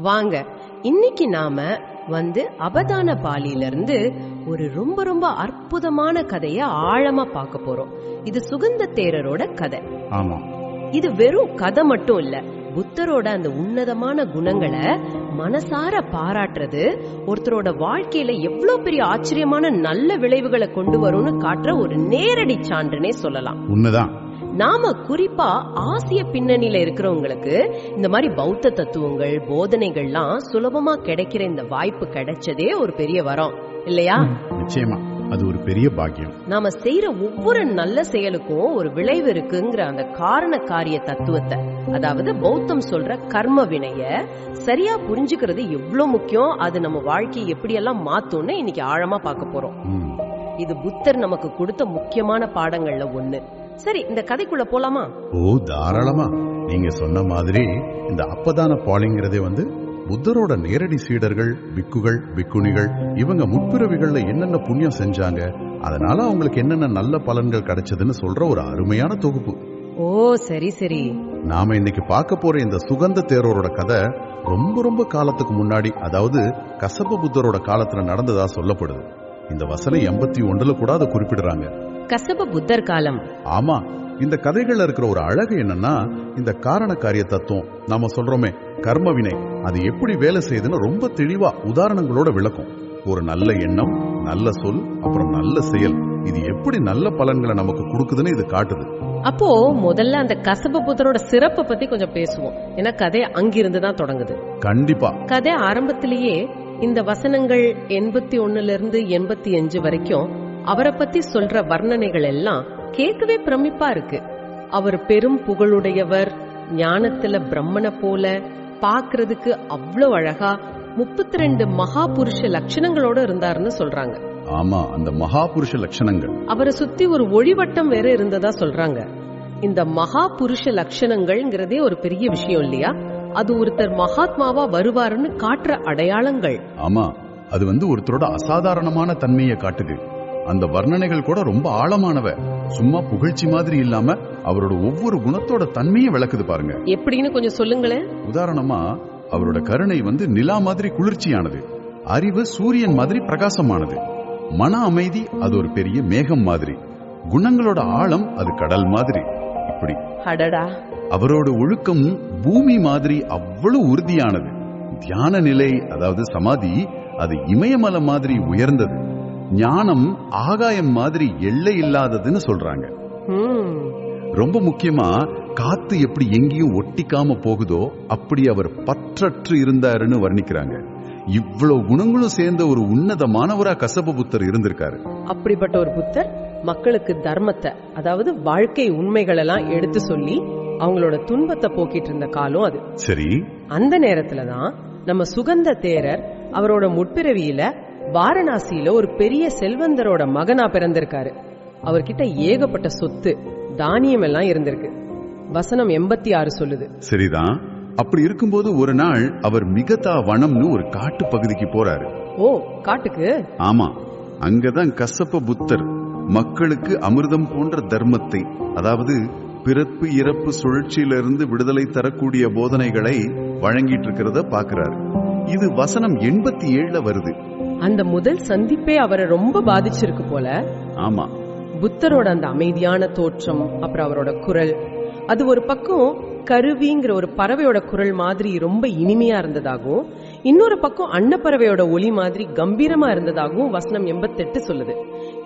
வாங்க. இன்னைக்கு நாம வந்து அபதான பாலியில இருந்து ஒரு ரொம்ப ரொம்ப அற்புதமான கதைய ஆழமா பார்க்க போறோம். இது சுகந்த தேரரோட கதை. ஆமா. இது வெறும் கதை மட்டும் இல்ல புத்தரோட அந்த உன்னதமான குணங்களை மனசார பாராட்டுறது ஒருத்தரோட வாழ்க்கையில எவ்வளவு பெரிய ஆச்சரியமான நல்ல விளைவுகளை கொண்டு வரும்னு காட்டுற ஒரு நேரடி சான்றுனே சொல்லலாம். உண்மைதான். நாம குறிப்பா ஆசிய பின்னணியில இருக்கிறவங்களுக்கு இந்த மாதிரி பௌத்த தத்துவங்கள் போதனைகள்லாம் சுலபமா கிடைக்கிற இந்த வாய்ப்பு கிடைச்சதே ஒரு பெரிய வரம். இல்லையா? நிச்சயமா. அது ஒரு பெரிய பாக்கியம். நாம செய்யற ஒவ்வொரு நல்ல செயலுக்கும் ஒரு விளைவு இருக்குங்கிற அந்த காரண காரிய தத்துவத்தை அதாவது பௌத்தம் சொல்ற கர்ம வினைய சரியா புரிஞ்சுக்கிறது எவ்வளவு முக்கியம் அது நம்ம வாழ்க்கையை எப்படியெல்லாம் மாத்தும்னு இன்னைக்கு ஆழமா பார்க்க போறோம். இது புத்தர் நமக்கு கொடுத்த முக்கியமான பாடங்கள்ல ஒண்ணு. சரி இந்த கதைக்குள்ள போலாமா? ஓ தாராளமா. நீங்க சொன்ன மாதிரி இந்த அப்பதான பாலிங்கிறதே வந்து புத்தரோட நேரடி சீடர்கள் பிக்குகள் பிக்குணிகள் இவங்க முற்பிறவிகள்ல என்னென்ன புண்ணியம் செஞ்சாங்க அதனால அவங்களுக்கு என்னென்ன நல்ல பலன்கள் கிடைச்சதுன்னு சொல்ற ஒரு அருமையான தொகுப்பு. ஓ சரி சரி. நாம இன்னைக்கு பார்க்க போற இந்த சுகந்த தேரோரோட கதை ரொம்ப ரொம்ப காலத்துக்கு முன்னாடி அதாவது கசப புத்தரோட காலத்துல நடந்ததா சொல்லப்படுது. இந்த வசனம் எண்பத்தி ஒன்றுல கூட அதை குறிப்பிடுறாங்க. கசப புத்தர் காலம். ஆமா இந்த கதைகள்ல இருக்கிற ஒரு அழகு என்னன்னா இந்த காரண காரிய தத்துவம். நாம சொல்றோமே கர்ம வினை. அது எப்படி வேலை செய்யுதுன்னு ரொம்ப தெளிவா உதாரணங்களோட விளக்கும். ஒரு நல்ல எண்ணம் நல்ல சொல் அப்புறம் நல்ல செயல். இது எப்படி நல்ல பலன்களை நமக்கு கொடுக்குதுன்னு இது காட்டுது. அப்போ முதல்ல அந்த கசப புத்தரோட சிறப்பை பத்தி கொஞ்சம் பேசுவோம். ஏன்னா கதை அங்கிருந்து தான் தொடங்குது. கண்டிப்பா. கதை ஆரம்பத்திலேயே இந்த வசனங்கள் எண்பத்தி ஒண்ணுல இருந்து எண்பத்தி அஞ்சு வரைக்கும் அவரை பத்தி சொல்ற வர்ணனைகள் எல்லாம் கேட்கவே பிரமிப்பா இருக்கு. அவர் பெரும் புகழுடையவர் ஞானத்துல பிரம்மனை போல பாக்குறதுக்கு அவ்வளவு அழகா முப்பத்தி ரெண்டு மகா புருஷ லட்சணங்களோட இருந்தாருன்னு சொல்றாங்க. ஆமா அந்த மகாபுருஷ லட்சணங்கள். அவரை சுத்தி ஒரு ஒளிவட்டம் வேற இருந்ததா சொல்றாங்க. இந்த மகா புருஷ லட்சணங்கள்ங்கிறதே ஒரு பெரிய விஷயம் இல்லையா? அது ஒருத்தர் மகாத்மாவா வருவாருன்னு காட்டுற அடையாளங்கள். ஆமா அது வந்து ஒருத்தரோட அசாதாரணமான தன்மையை காட்டுது. அந்த வர்ணனைகள் கூட ரொம்ப ஆழமானவ. சும்மா புகழ்ச்சி மாதிரி இல்லாம அவரோட ஒவ்வொரு குணத்தோட தன்மையை விளக்குது பாருங்க. எப்படின்னு கொஞ்சம் சொல்லுங்களேன். உதாரணமா அவரோட கருணை வந்து நிலா மாதிரி குளிர்ச்சியானது. அறிவு சூரியன் மாதிரி பிரகாசமானது. மன அமைதி அது ஒரு பெரிய மேகம் மாதிரி. குணங்களோட ஆழம் அது கடல் மாதிரி. இப்படி. அடடா. அவரோட ஒழுக்கம் பூமி மாதிரி அவ்வளவு உறுதியானது. தியான நிலை அதாவது சமாதி அது இமயமலை மாதிரி உயர்ந்தது. ஞானம் ஆகாயம் மாதிரி எல்லை இல்லாததுன்னு சொல்றாங்க. ரொம்ப முக்கியமா காத்து எப்படி எங்கேயும் ஒட்டிக்காம போகுதோ அப்படி அவர் பற்றற்று இருந்தாருன்னு வர்ணிக்கிறாங்க. இவ்வளவு குணங்களும் சேர்ந்த ஒரு உன்னதமானவரா கசப புத்தர் இருந்திருக்காரு. அப்படிப்பட்ட ஒரு புத்தர் மக்களுக்கு தர்மத்தை அதாவது வாழ்க்கை உண்மைகள் எல்லாம் எடுத்து சொல்லி அவங்களோட துன்பத்தை போக்கிட்டு இருந்த காலம் அது. சரி. அந்த நேரத்துல தான் நம்ம சுகந்த தேரர் அவரோட முற்பிறவியில வாரணாசியில ஒரு பெரிய செல்வந்தரோட மகனா பிறந்திருக்காரு. அவர்கிட்ட ஏகப்பட்ட சொத்து தானியம் எல்லாம் இருந்திருக்கு. வசனம் எண்பத்தி ஆறு சொல்லுது. சரிதான். அப்படி இருக்கும்போது ஒரு நாள் அவர் மிகதா வனம்னு ஒரு காட்டு பகுதிக்கு போறாரு. ஓ காட்டுக்கு? ஆமா. அங்கதான் கசப்ப புத்தர் மக்களுக்கு அமிர்தம் போன்ற தர்மத்தை அதாவது பிறப்பு இறப்பு சுழற்சியிலிருந்து விடுதலை தரக்கூடிய போதனைகளை வழங்கிட்டு இருக்கிறத பாக்குறாரு. இது வசனம் எண்பத்தி ஏழுல வருது. அந்த முதல் சந்திப்பே அவரை ரொம்ப பாதிச்சிருக்கு போல. ஆமா. புத்தரோட அந்த அமைதியான தோற்றம் அப்புறம் அவரோட குரல். அது ஒரு பக்கம் கருவிங்கிற ஒரு பறவையோட குரல் மாதிரி ரொம்ப இனிமையா இருந்ததாகவும் இன்னொரு பக்கம் அன்னப்பறவையோட ஒலி மாதிரி கம்பீரமா இருந்ததாகவும் வசனம் எண்பத்தெட்டு சொல்லுது.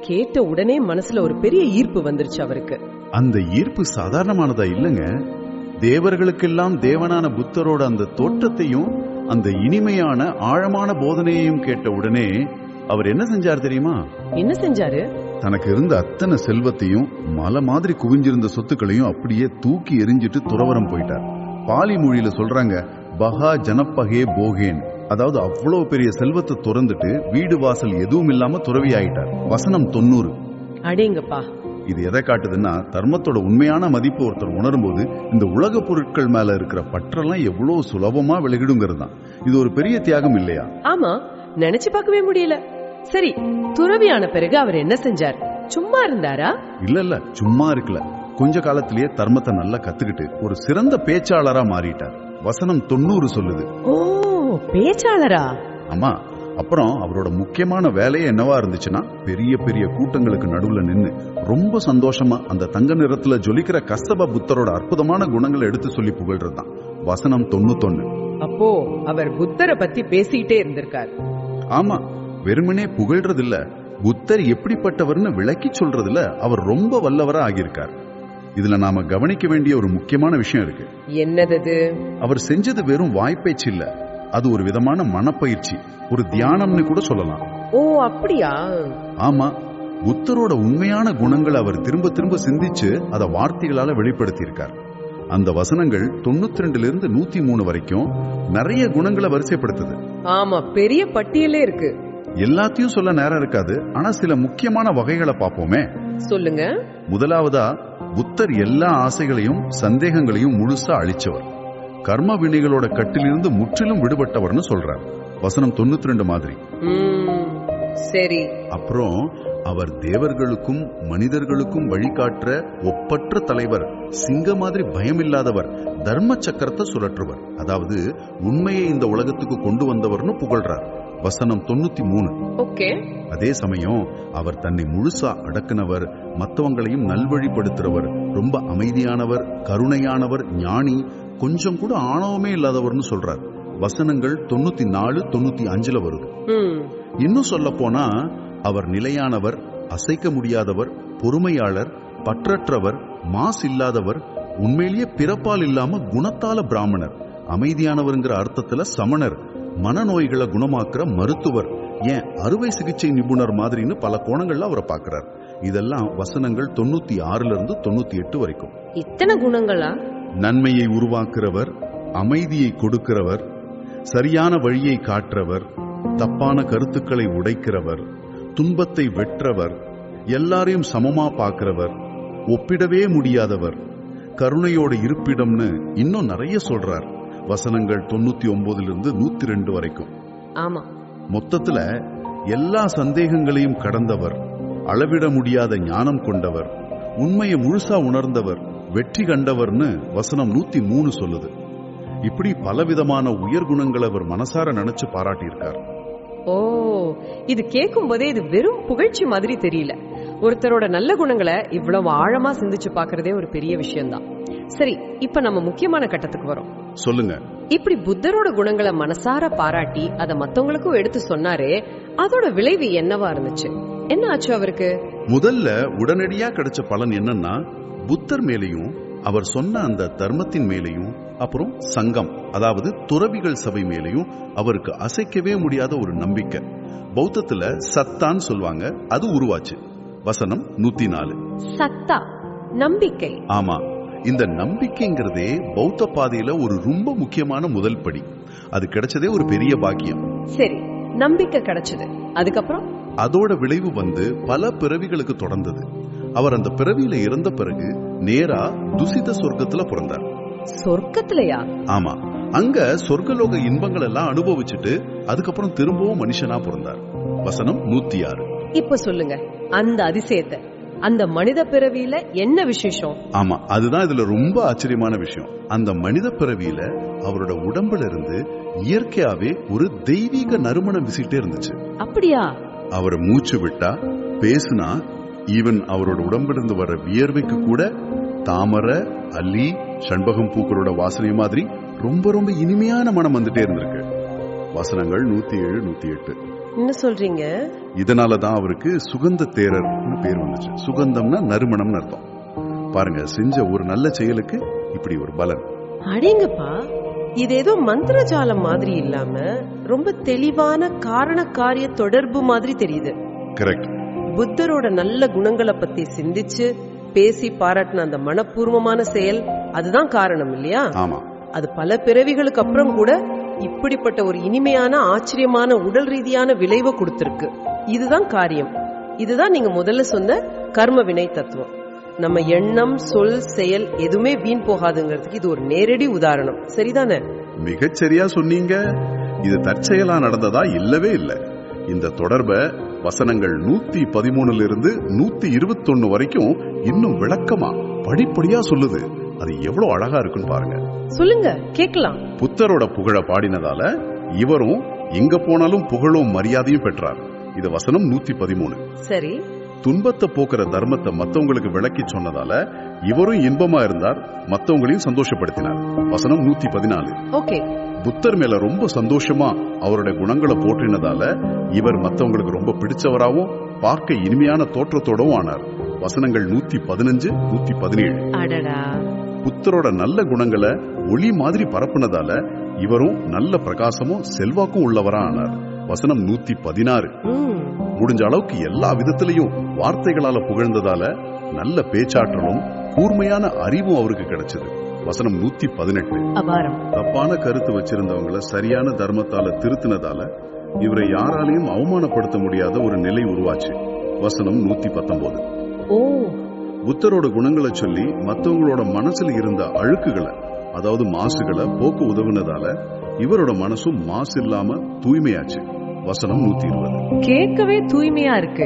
கேட்ட உடனே மனசுல ஒரு பெரிய ஈர்ப்பு வந்துருச்சு அவருக்கு. அந்த ஈர்ப்பு சாதாரணமானதா இல்லைங்க? தேவர்களுக்கெல்லாம் தேவனான புத்தரோட அந்த தோற்றத்தையும் அந்த இனிமையான ஆழமான போதனையையும் கேட்ட உடனே அவர் என்ன செஞ்சார் தெரியுமா? என்ன செஞ்சாரு? தனக்கு இருந்த அத்தனை செல்வத்தையும் மலை மாதிரி குவிஞ்சிருந்த சொத்துக்களையும் அப்படியே தூக்கி எரிஞ்சிட்டு துறவரம் போயிட்டார். பாலி மொழியில சொல்றாங்க பகா ஜனப்பகே போகேன். அதாவது அவ்வளவு பெரிய செல்வத்தை துறந்துட்டு வீடு வாசல் எதுவும் இல்லாம துறவி ஆயிட்டார் வசனம் தொண்ணூறு. அடேங்கப்பா. இது எதை காட்டுதுன்னா தர்மத்தோட உண்மையான மதிப்பு ஒருத்தர் உணரும்போது இந்த உலக பொருட்கள் மேல இருக்கிற பற்றெல்லாம் எவ்வளவு சுலபமா விலகிடுங்கிறது தான் இது ஒரு பெரிய தியாகம் இல்லையா? ஆமா நினைச்சு பார்க்கவே முடியல. சரி துறவியான பிறகு அவர் என்ன செஞ்சார்? சும்மா இருந்தாரா? இல்ல இல்ல சும்மா இருக்கல. கொஞ்ச காலத்திலேயே தர்மத்தை நல்லா கத்துக்கிட்டு ஒரு சிறந்த பேச்சாளரா மாறிட்டார். வசனம் தொண்ணூறு சொல்லுது. ஓ பேச்சாளரா? ஆமா அப்புறம் அவரோட முக்கியமான வேலையே என்னவா இருந்துச்சுன்னா பெரிய பெரிய கூட்டங்களுக்கு நடுவுல நின்னு ரொம்ப சந்தோஷமா அந்த தங்க நிறத்துல ஜொலிக்கிற கஸ்தப புத்தரோட அற்புதமான குணங்களை எடுத்து சொல்லி புகழ்றதுதான். வசனம் தொண்ணூத்தொன்னு. அப்போ அவர் புத்தரை பத்தி பேசிக்கிட்டே இருந்திருக்கார். ஆமா வெறுமனே புகழ்றது இல்ல புத்தர் எப்படிப்பட்டவர்னு விளக்கி சொல்றதுல அவர் ரொம்ப வல்லவரா ஆகியிருக்கார். இதுல நாம கவனிக்க வேண்டிய ஒரு முக்கியமான விஷயம் இருக்கு. என்னது அவர் செஞ்சது வெறும் வாய்ப்பேச்சு இல்ல. அது ஒரு விதமான மனப்பயிற்சி. ஒரு தியானம்னு கூட சொல்லலாம். ஓ அப்படியா? ஆமா. புத்தரோட உண்மையான குணங்களை அவர் திரும்ப திரும்ப சிந்திச்சு அதை வார்த்தைகளால வெளிப்படுத்தியிருக்கார். அந்த வசனங்கள் தொண்ணூத்தி ரெண்டுல இருந்து நூத்தி மூணு வரைக்கும் நிறைய குணங்களை வரிசைப்படுத்துது. ஆமா பெரிய பட்டியலே இருக்கு. எல்லாத்தையும் சொல்ல நேரம் இருக்காது. ஆனா சில முக்கியமான வகைகளை பார்ப்போமே. சொல்லுங்க. முதலாவதா புத்தர் எல்லா ஆசைகளையும் சந்தேகங்களையும் முழுசா அழிச்சவர். கர்ம வினைகளோட கட்டிலிருந்து முற்றிலும் விடுபட்டவர்னு சொல்றார். வசனம் தொண்ணூத்தி ரெண்டு மாதிரி சரி. அப்புறம் அவர் தேவர்களுக்கும் மனிதர்களுக்கும் வழிகாட்டுற ஒப்பற்ற தலைவர் சிங்க மாதிரி பயமில்லாதவர் தர்ம சக்கரத்தை சுழற்றுவர். அதாவது உண்மையை இந்த உலகத்துக்கு கொண்டு வந்தவர்னு புகழ்றார். வசனம் தொண்ணூத்தி மூணு ஓகே. அதே சமயம் அவர் தன்னை முழுசா அடக்குனவர் மத்தவங்களையும் நல்வழிப்படுத்துறவர் ரொம்ப அமைதியானவர் கருணையானவர் ஞானி கொஞ்சம் கூட ஆணவமே இல்லாதவர்னு சொல்றார். வசனங்கள் தொண்ணூத்தி நாலு தொண்ணூத்தி அஞ்சுல வருது இன்னும் சொல்ல போனா அவர் நிலையானவர் அசைக்க முடியாதவர் பொறுமையாளர் பற்றற்றவர் மாஸ் இல்லாதவர் உண்மையிலேயே பிறப்பால் இல்லாம குணத்தால பிராமணர். அமைதியானவர்ங்கிற அர்த்தத்துல சமணர் மனநோய்களை குணமாக்குற மருத்துவர் ஏன் அறுவை சிகிச்சை நிபுணர் மாதிரின்னு பல கோணங்கள்ல அவரை பார்க்கிறார் இதெல்லாம் வசனங்கள் தொண்ணூத்தி ஆறுல இருந்து தொண்ணூத்தி எட்டு வரைக்கும். இத்தனை குணங்களா? நன்மையை உருவாக்குறவர் அமைதியை கொடுக்கிறவர் சரியான வழியை காட்டுறவர் தப்பான கருத்துக்களை உடைக்கிறவர் துன்பத்தை வெற்றவர் எல்லாரையும் சமமா பார்க்கிறவர் ஒப்பிடவே முடியாதவர் கருணையோட இருப்பிடம்னு இன்னும் நிறைய சொல்றார். வசனங்கள் தொண்ணூத்தி ஒன்பதுல இருந்து நூத்தி ரெண்டு வரைக்கும். ஆமா. மொத்தத்துல எல்லா சந்தேகங்களையும் கடந்தவர் அளவிட முடியாத ஞானம் கொண்டவர் உண்மையை முழுசா உணர்ந்தவர் வெற்றி கண்டவர்னு வசனம் நூத்தி மூணு சொல்லுது. இப்படி பலவிதமான உயர் குணங்களை அவர் மனசார நினைச்சு பாராட்டியிருக்கார். ஓ இது கேட்கும் போதே இது வெறும் புகழ்ச்சி மாதிரி தெரியல. ஒருத்தரோட நல்ல குணங்களை இவ்வளவு ஆழமா சிந்திச்சு பார்க்கறதே ஒரு பெரிய விஷயம்தான். சரி இப்ப நம்ம முக்கியமான கட்டத்துக்கு வரோம். சொல்லுங்க. இப்படி புத்தரோட குணங்களை மனசார பாராட்டி அத மத்தவங்களுக்கும் எடுத்து சொன்னாரே அதோட விளைவு என்னவா இருந்துச்சு? என்ன ஆச்சு அவருக்கு? முதல்ல உடனடியா கிடைச்ச பலன் என்னன்னா புத்தர் மேலையும் அவர் சொன்ன அந்த தர்மத்தின் மேலையும் அப்புறம் சங்கம் அதாவது துறவிகள் சபை மேலையும் அவருக்கு அசைக்கவே முடியாத ஒரு நம்பிக்கை. பௌத்தத்துல சத்தான்னு சொல்லுவாங்க அது உருவாச்சு. வசனம் நூத்தி நாலு சத்தா நம்பிக்கை. ஆமா இந்த நம்பிக்கைங்கிறதே பௌத்த பாதையில ஒரு ரொம்ப முக்கியமான முதல் படி. அது கிடைச்சதே ஒரு பெரிய பாக்கியம். சரி நம்பிக்கை கிடைச்சது. அதுக்கப்புறம்? அதோட விளைவு வந்து பல பிறவிகளுக்கு தொடர்ந்தது. அவர் அந்த பிறவியில இறந்த பிறகு நேரா துசித சொர்க்கத்துல பிறந்தார். சொர்க்கத்திலயா? ஆமா. அங்க சொர்க்கலோக இன்பங்கள் எல்லாம் அனுபவிச்சுட்டு அதுக்கப்புறம் திரும்பவும் மனுஷனா பிறந்தார். வசனம் நூத்தி ஆறு இப்ப சொல்லுங்க. அந்த அதிசயத்தை. அந்த மனித பிறவியில என்ன விசேஷம்? ஆமா. அதுதான் இதுல ரொம்ப ஆச்சரியமான விஷயம். அந்த மனித பிறவியில அவரோட உடம்புல இருந்து இயற்கையாவே ஒரு தெய்வீக நறுமணம் வீசிட்டே இருந்துச்சு. அப்படியா? அவர் மூச்சு விட்டா பேசுனா ஈவன் அவரோட உடம்பிலிருந்து வர்ற வியர்வைக்கு கூட தாமரை அல்லி சண்பகம் பூக்களோட வாசனை மாதிரி ரொம்ப ரொம்ப இனிமையான மனம் வந்துட்டே இருந்திருக்கு. வசனங்கள் நூத்தி ஏழு நூத்தி எட்டு என்ன சொல்றீங்க? இதனாலதான் அவருக்கு சுகந்த தேரர்னு பேர் வந்துச்சு. சுகந்தம்னா நறுமணம்னு அர்த்தம். பாருங்க செஞ்ச ஒரு நல்ல செயலுக்கு இப்படி ஒரு பலன். அடேங்கப்பா இது ஏதோ மந்திரஜாலம் மாதிரி இல்லாம ரொம்ப தெளிவான காரண காரிய தொடர்பு மாதிரி தெரியுது. கரெக்ட் புத்தரோட நல்ல குணங்களை பத்தி சிந்திச்சு பேசி பாராட்டின அந்த மனப்பூர்வமான செயல் அதுதான் காரணம் இல்லையா? ஆமா. அது பல பிறவிகளுக்கு அப்புறம் கூட இப்படிப்பட்ட ஒரு இனிமையான ஆச்சரியமான உடல் ரீதியான விளைவை கொடுத்திருக்கு. இதுதான் காரியம். இதுதான் நீங்க முதல்ல சொன்ன கர்ம வினை தத்துவம். நம்ம எண்ணம் சொல் செயல் எதுவுமே வீண் போகாதுங்கிறதுக்கு இது ஒரு நேரடி உதாரணம். சரிதானே? மிகச் சரியா சொன்னீங்க. இது தற்செயலா நடந்ததா இல்லவே இல்ல. இந்த தொடர்பை வசனங்கள் நூத்தி பதிமூணுல இருந்து நூத்தி இருபத்தொன்னு வரைக்கும் இன்னும் விளக்கமா படிப்படியா சொல்லுது. அது எவ்வளவு அழகா இருக்குன்னு பாருங்க. சொல்லுங்க கேக்கலாம் புத்தரோட புகழ பாடினதால இவரும் எங்க போனாலும் புகழும் மரியாதையும் பெற்றார். இது வசனம் நூத்தி பதிமூணு. சரி. துன்பத்தை போக்குற தர்மத்தை மத்தவங்களுக்கு விளக்கி சொன்னதால இவரும் இன்பமா இருந்தார் மத்தவங்களையும் சந்தோஷப்படுத்தினார். வசனம் நூத்தி பதினாலு ஓகே. புத்தர் மேல ரொம்ப சந்தோஷமா அவருடைய குணங்களை போற்றினதால இவர் மத்தவங்களுக்கு ரொம்ப பிடிச்சவராகவும் பார்க்க இனிமையான தோற்றத்தோடவும் ஆனார். வசனங்கள் நூத்தி பதினஞ்சு நூத்தி பதினேழு புத்தரோட நல்ல குணங்களை ஒளி மாதிரி பரப்புனதால இவரும் நல்ல பிரகாசமும் செல்வாக்கும் உள்ளவரா ஆனார். வசனம் நூத்தி பதினாறு. முடிஞ்ச அளவுக்கு எல்லா விதத்திலையும் வார்த்தைகளால புகழ்ந்ததால நல்ல பேச்சாற்றலும் கூர்மையான அறிவும் அவருக்கு கிடைச்சது. வசனம் நூத்தி பதினெட்டு. தப்பான கருத்து வச்சிருந்தவங்கள சரியான தர்மத்தால திருத்தினதால இவரை யாராலையும் அவமானப்படுத்த முடியாத ஒரு நிலை உருவாச்சு. வசனம் நூத்தி பத்தொன்பது. ஓ. புத்தரோட குணங்களை சொல்லி மத்தவங்களோட மனசுல இருந்த அழுக்குகளை அதாவது மாசுகளை போக்க உதவுனதால இவரோட மனசும் மாசு இல்லாம தூய்மையாச்சு. வசனம் நூத்தி இருபது. கேட்கவே தூய்மையா இருக்கு.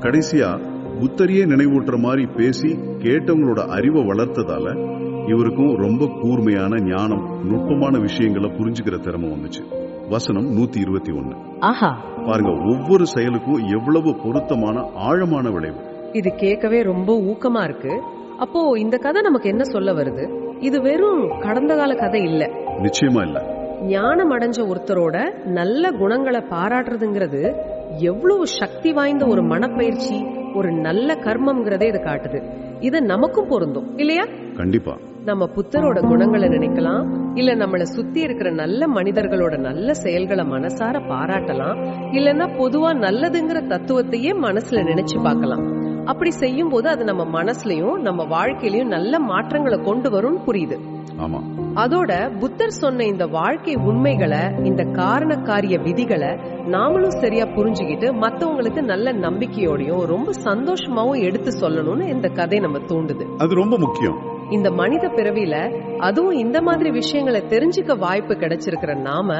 கடைசியா புத்தரையே நினைவூட்டுற மாதிரி பேசி கேட்டவங்களோட அறிவை வளர்த்ததால இவருக்கும் ரொம்ப கூர்மையான ஞானம் நுட்பமான விஷயங்களை புரிஞ்சுக்கிற திறமை வந்துச்சு. வசனம் நூத்தி இருபத்தி ஆஹா. பாருங்க ஒவ்வொரு செயலுக்கும் எவ்வளவு பொருத்தமான ஆழமான விளைவு. இது கேட்கவே ரொம்ப ஊக்கமா இருக்கு. அப்போ இந்த கதை நமக்கு என்ன சொல்ல வருது? இது வெறும் கடந்த கால கதை இல்ல. நிச்சயமா இல்ல. ஞானம் அடைஞ்ச ஒருத்தரோட நல்ல குணங்களை பாராட்டுறதுங்கிறது எவ்வளவு சக்தி வாய்ந்த ஒரு மனப்பயிற்சி ஒரு நல்ல கர்மம்ங்கிறதே இது காட்டுது. இது நமக்கும் பொருந்தும் இல்லையா? கண்டிப்பா. நம்ம புத்தரோட குணங்களை நினைக்கலாம் இல்ல நம்மள சுத்தி இருக்கிற நல்ல மனிதர்களோட நல்ல செயல்களை மனசார பாராட்டலாம் இல்லனா பொதுவா நல்லதுங்கிற தத்துவத்தையே மனசுல நினைச்சு பார்க்கலாம். அப்படி செய்யும் போது அது நம்ம மனசுலயும் நம்ம வாழ்க்கையிலயும் நல்ல மாற்றங்களை கொண்டு வரும்னு புரியுது. ஆமா. அதோட புத்தர் சொன்ன இந்த வாழ்க்கை உண்மைகளை இந்த காரண காரிய விதிகளை நாமளும் சரியா புரிஞ்சுக்கிட்டு மத்தவங்களுக்கு நல்ல நம்பிக்கையோடையும் ரொம்ப சந்தோஷமாவும் எடுத்து சொல்லணும்னு இந்த கதை நம்ம தூண்டுது. அது ரொம்ப முக்கியம். இந்த மனித பிறவியில அதுவும் இந்த மாதிரி விஷயங்களை தெரிஞ்சுக்க வாய்ப்பு கிடைச்சிருக்கிற நாம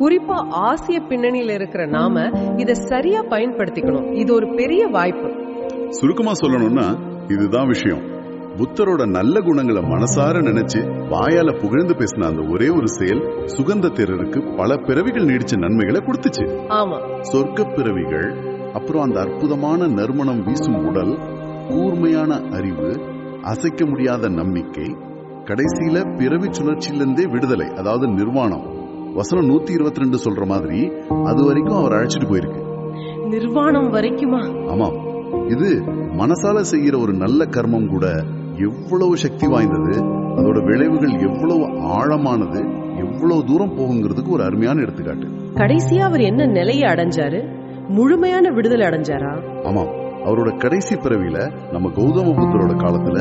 குறிப்பா ஆசிய பின்னணியில இருக்கிற நாம இத சரியா பயன்படுத்திக்கணும். இது ஒரு பெரிய வாய்ப்பு. சுருக்கமா சொல்லணும்னா இதுதான் விஷயம். புத்தரோட நல்ல குணங்களை மனசார நினைச்சு வாயால புகழ்ந்து பேசின அந்த ஒரே ஒரு செயல் சுகந்த தேரருக்கு பல பிறவிகள் நீடிச்ச நன்மைகளை கொடுத்துச்சு. ஆமா. சொர்க்க பிறவிகள் அப்புறம் அந்த அற்புதமான நறுமணம் வீசும் உடல் கூர்மையான அறிவு அசைக்க முடியாத நம்பிக்கை கடைசியில பிறவி சுழற்சியிலிருந்தே விடுதலை அதாவது நிர்வாணம். வசனம் நூத்தி இருபத்தி ரெண்டு சொல்ற மாதிரி அது வரைக்கும் அவர் அழைச்சிட்டு போயிருக்கு. நிர்வாணம் வரைக்குமா? ஆமாம் இது மனசால செய்யற ஒரு நல்ல கர்மம் கூட எவ்வளவு சக்தி வாய்ந்தது அதோட விளைவுகள் எவ்வளவு ஆழமானது எவ்வளவு தூரம் போகுங்கிறதுக்கு ஒரு அருமையான எடுத்துக்காட்டு. கடைசியா அவர் என்ன நிலையை அடைஞ்சாரு? முழுமையான விடுதலை அடைஞ்சாரா? ஆமாம் அவரோட கடைசி பிறவியில நம்ம கௌதம புத்தரோட காலத்துல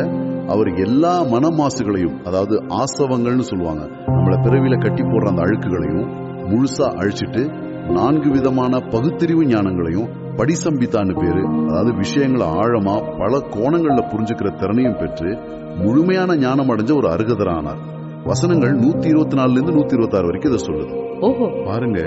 அவர் எல்லா மனமாசுகளையும் அதாவது ஆசவங்கள்னு சொல்லுவாங்க நம்மள பிறவியில கட்டி போடுற அந்த அழுக்குகளையும் முழுசா அழிச்சிட்டு நான்கு விதமான பகுத்தறிவு ஞானங்களையும் படிசம்பித்தான்னு பேரு. அதாவது விஷயங்களை ஆழமா பல கோணங்கள்ல புரிஞ்சுக்கிற திறனையும் பெற்று முழுமையான ஞானம் அடைஞ்ச ஒரு அருகதரானார். வசனங்கள் நூத்தி இருபத்தி நாலுல இருந்து நூத்தி இருபத்தி ஆறு வரைக்கும் இதை சொல்லுது. ஓஹோ. பாருங்க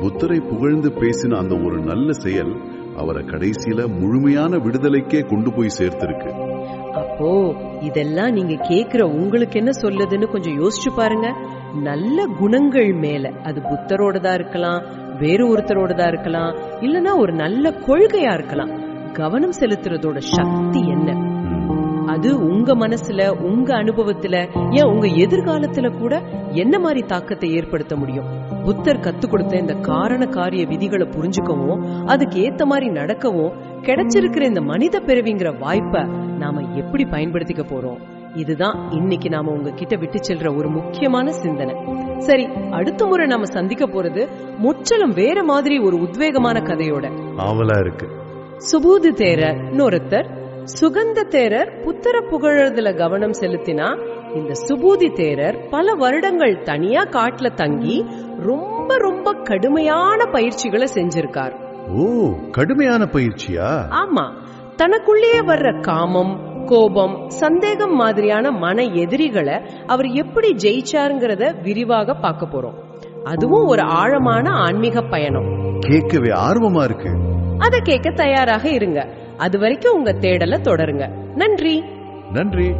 புத்தரை புகழ்ந்து பேசின அந்த ஒரு நல்ல செயல் அவரை கடைசியில முழுமையான விடுதலைக்கே கொண்டு போய் சேர்த்திருக்கு. அப்போ இதெல்லாம் நீங்க கேக்குற உங்களுக்கு என்ன சொல்லுதுன்னு கொஞ்சம் யோசிச்சு பாருங்க. நல்ல குணங்கள் மேல. அது புத்தரோடதா இருக்கலாம் வேறு ஒருத்தரோடதா இருக்கலாம். இல்லனா ஒரு நல்ல கொள்கையா இருக்கலாம். கவனம் செலுத்துறதோட சக்தி என்ன? அது உங்க மனசுல உங்க அனுபவத்துல ஏன் உங்க எதிர்காலத்துல கூட என்ன மாதிரி தாக்கத்தை ஏற்படுத்த முடியும்? புத்தர் கத்து கொடுத்த இந்த காரண காரிய விதிகளை புரிஞ்சுக்கவும் அதுக்கு ஏத்த மாதிரி நடக்கவும் கிடைச்சிருக்கிற இந்த மனித பிறவிங்கிற வாய்ப்பை நாம எப்படி பயன்படுத்திக்க போறோம்? இதுதான் இன்னைக்கு நாம உங்ககிட்ட விட்டு செல்ற ஒரு முக்கியமான சிந்தனை. சரி அடுத்த முறை நாம சந்திக்க போறது முற்றிலும் வேற மாதிரி ஒரு உத்வேகமான கதையோட. ஆவலா இருக்கு. சுபூது தேரர் ஒருத்தர் சுகந்த தேரர் புத்தர புகழறதுல கவனம் செலுத்தினா இந்த சுபூதி தேரர் பல வருடங்கள் தனியா காட்டுல தங்கி ரொம்ப ரொம்ப கடுமையான பயிற்சிகளை செஞ்சிருக்கார். ஓ கடுமையான பயிற்சியா? ஆமா தனக்குள்ளேயே வர்ற காமம் கோபம் சந்தேகம் மாதிரியான மன எதிரிகளை அவர் எப்படி ஜெயிச்சாருங்கிறத விரிவாக பார்க்க போறோம். அதுவும் ஒரு ஆழமான ஆன்மீக பயணம். கேட்கவே ஆர்வமா இருக்கு. அதை கேட்க தயாராக இருங்க. அது வரைக்கும் உங்க தேடலை தொடருங்க. நன்றி. நன்றி.